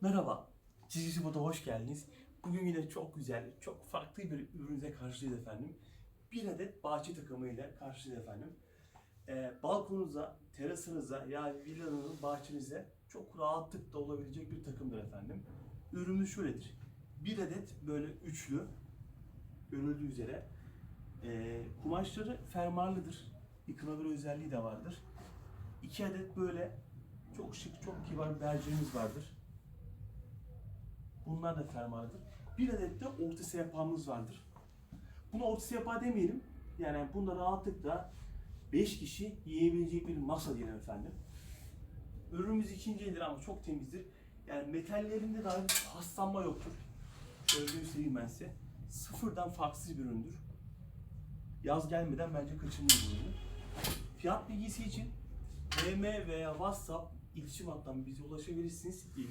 Merhaba, Çizgi Spot'a hoş geldiniz. Bugün yine çok güzel, çok farklı bir ürünle karşıyız efendim. Bir adet bahçe takımıyla karşıyız efendim. Ee, balkonunuza, terasınıza yani villanızın bahçenize çok rahatlıkla olabilecek bir takımdır efendim. Ürünümüz şöyledir. Bir adet böyle üçlü, görüldüğü üzere. Ee, kumaşları fermuarlıdır. Yıkılabilir özelliği de vardır. İki adet böyle çok şık, çok kibar bercerimiz vardır. Bunlar da fermuarlıdır. Bir adet de orta sehpamız vardır. Bunu orta sehpa demeyelim. Yani bunda rahatlıkla 5 kişi yiyebilecek bir masa diyelim efendim. Ürünümüz ikinci eldir ama çok temizdir. Yani metallerinde dahi paslanma yoktur. Şöyle göstereyim ben size. Sıfırdan farksız bir üründür. Yaz gelmeden bence kaçırmayın bu ürünü. Fiyat bilgisi için DM veya WhatsApp iletişim hattından bize ulaşabilirsiniz. İyi.